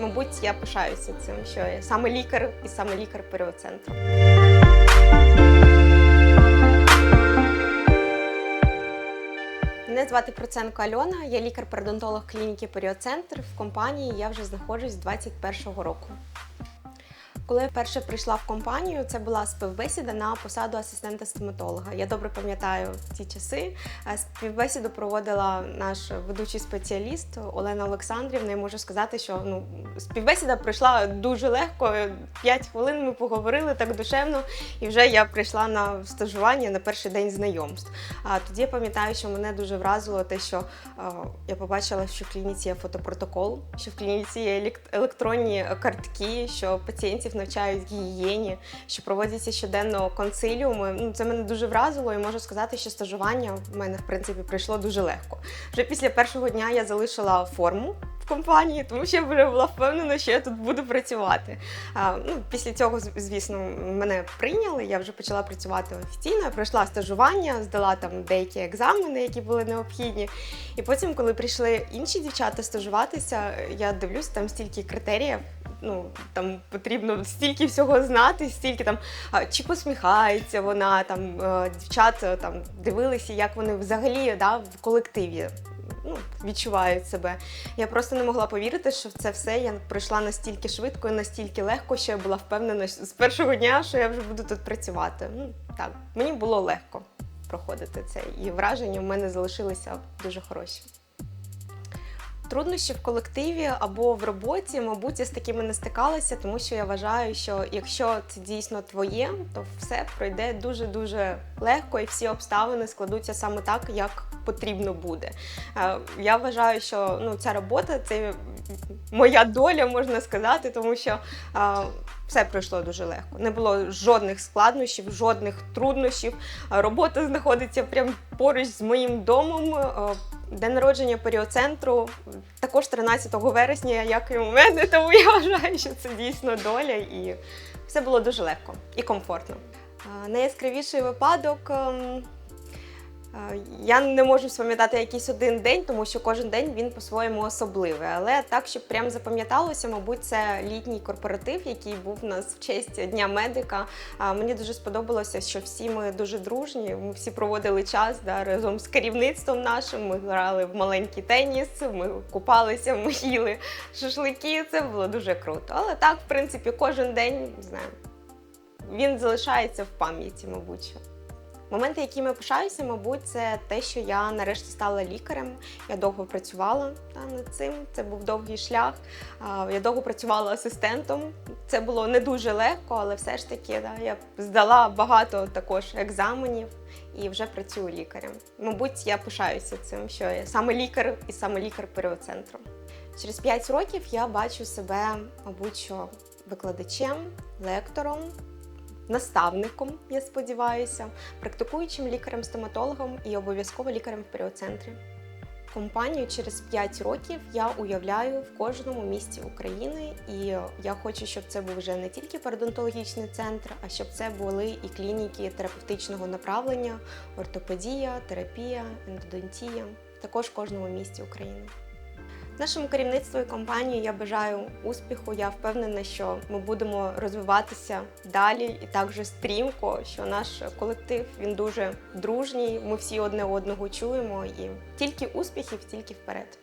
мабуть, я пишаюся цим, що я саме лікар і саме лікар періоцентру. Мене звати Проценко Альона, я лікар-парадонтолог клініки Періоцентр. В компанії я вже знаходжусь з 21-го року. Коли я вперше прийшла в компанію, це була співбесіда на посаду асистента стоматолога. Я добре пам'ятаю ті часи. Е, Співбесіду проводила наш ведучий спеціаліст Олена Олександрівна. І можу сказати, що ну співбесіда пройшла дуже легко. П'ять хвилин ми поговорили так душевно, і вже я прийшла на стажування на перший день знайомств. А тоді я пам'ятаю, що мене дуже вразило те, що е, я побачила, що в клініці є фотопротокол, що в клініці є електронні картки, що пацієнтів навчають гігієні, що проводяться щоденно консиліуми. Ну, це мене дуже вразило, і можу сказати, що стажування в мене в принципі прийшло дуже легко. Вже після першого дня я залишила форму. В компанії, тому що я вже була впевнена, що я тут буду працювати. А, ну, після цього, звісно, мене прийняли. Я вже почала працювати офіційно. Пройшла стажування, здала там деякі екзамени, які були необхідні. І потім, коли прийшли інші дівчата стажуватися, я дивлюсь, там стільки критеріїв. Ну там потрібно стільки всього знати, стільки там чи посміхається вона, там е, дівчат е, там дивилися, як вони взагалі да, в колективі ну, відчувають себе. Я просто не могла повірити, що це все я пройшла настільки швидко і настільки легко, що я була впевнена з першого дня, що я вже буду тут працювати. Ну так, мені було легко проходити це, і враження в мене залишилися дуже хороші. Труднощі в колективі або в роботі, мабуть, я з такими не стикалася, тому що я вважаю, що якщо це дійсно твоє, то все пройде дуже дуже легко, і всі обставини складуться саме так, як потрібно буде. Е, Я вважаю, що ну, ця робота це моя доля, можна сказати, тому що е, все пройшло дуже легко. Не було жодних складнощів, жодних труднощів. Е, Робота знаходиться прямо поруч з моїм домом. День народження періоцентру також 13 вересня, як і у мене, тому я вважаю, що це дійсно доля, і все було дуже легко і комфортно. Найяскравіший випадок. Е, Я не можу спам'ятати якийсь один день, тому що кожен день він по-своєму особливий. Але так, щоб прям запам'яталося, мабуть, це літній корпоратив, який був у нас в честь Дня медика. Мені дуже сподобалося, що всі ми дуже дружні. Ми всі проводили час да, разом з керівництвом нашим. Ми грали в маленький теніс, ми купалися, ми їли шашлики. Це було дуже круто. Але так, в принципі, кожен день не знаю, він залишається в пам'яті, мабуть. Моменти, якими пишаюся, мабуть, це те, що я нарешті стала лікарем. Я довго працювала та, над цим. Це був довгий шлях. Я довго працювала асистентом. Це було не дуже легко, але все ж таки да, я здала багато також екзаменів і вже працюю лікарем. Мабуть, я пишаюся цим, що я саме лікар і саме лікар періоцентру. Через 5 років я бачу себе, мабуть, що викладачем, лектором, наставником, я сподіваюся, практикуючим лікарем-стоматологом і обов'язково лікарем в періоцентрі. Компанію через 5 років я уявляю в кожному місті України, і я хочу, щоб це був вже не тільки пародонтологічний центр, а щоб це були і клініки терапевтичного направлення, ортопедія, терапія, ендодонтія, також в кожному місті України. Нашому керівництву і компанії я бажаю успіху. Я впевнена, що ми будемо розвиватися далі і так же стрімко, що наш колектив він дуже дружній. Ми всі одне одного чуємо і тільки успіхів, тільки вперед.